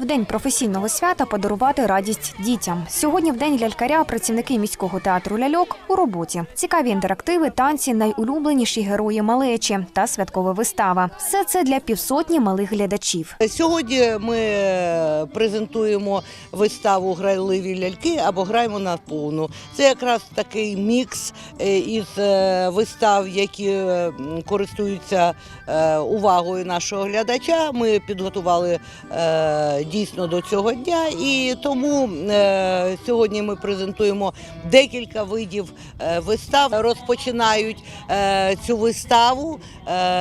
В день професійного свята подарувати радість дітям. Сьогодні, в день лялькаря, працівники міського театру ляльок у роботі. Цікаві інтерактиви, танці, найулюбленіші герої малечі та святкова вистава. Все це для півсотні малих глядачів. Сьогодні ми презентуємо виставу Грайливі ляльки або граємо на повну. Це якраз такий мікс е, із е, вистав, які е, користуються увагою нашого глядача. Ми підготували дійсно до цього дня, і тому е, сьогодні ми презентуємо декілька видів е, вистав. Розпочинають е, цю виставу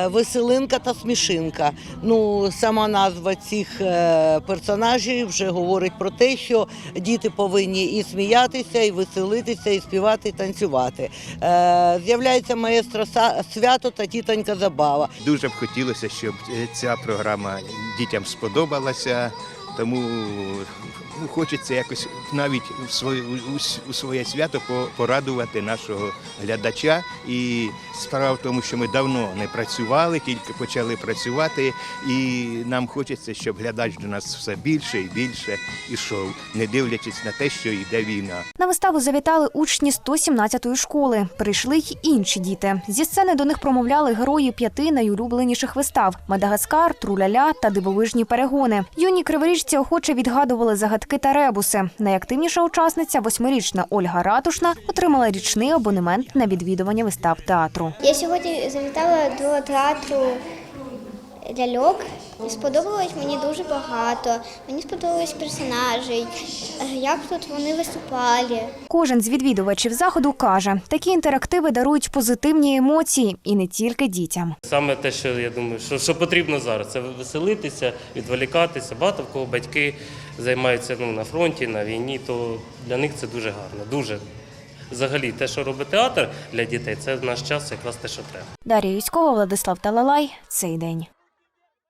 веселинка та смішинка. Ну, сама назва цих персонажів вже говорить про те, що діти повинні і сміятися, і веселитися, і співати, і танцювати. З'являється маестро свято та тітонька Забава. Дуже б хотілося, щоб ця програма дітям сподобалася. Тому ну, хочеться якось навіть у своє, у, своє свято по- порадувати нашого глядача. І справа в тому, що ми давно не працювали, тільки почали працювати, і нам хочеться, щоб глядач до нас все більше і більше ішов, не дивлячись на те, що йде війна. На виставу завітали учні 117-ї школи. Прийшли й інші діти. Зі сцени до них промовляли герої п'яти найулюбленіших вистав: Мадагаскар, Труляля та дивовижні перегони. Юні криворіжці охоче відгадували загадки та ребуси. Найактивніша учасниця, восьмирічна Ольга Ратушна, отримала річний абонемент на відвідування вистав театру. Я сьогодні завітала до театру ляльок. Сподобалось мені дуже багато. Мені сподобались персонажі, як тут вони виступали. Кожен з відвідувачів заходу каже, такі інтерактиви дарують позитивні емоції і не тільки дітям. Саме те, що я думаю, що, що потрібно зараз, це веселитися, відволікатися. Багато в кого батьки займаються ну, на фронті, на війні, то для них це дуже гарно. Дуже. Взагалі, те, що робить театр для дітей, це в наш час якраз те, що треба. Дар'я Юськова, Владислав Талалай. Цей день.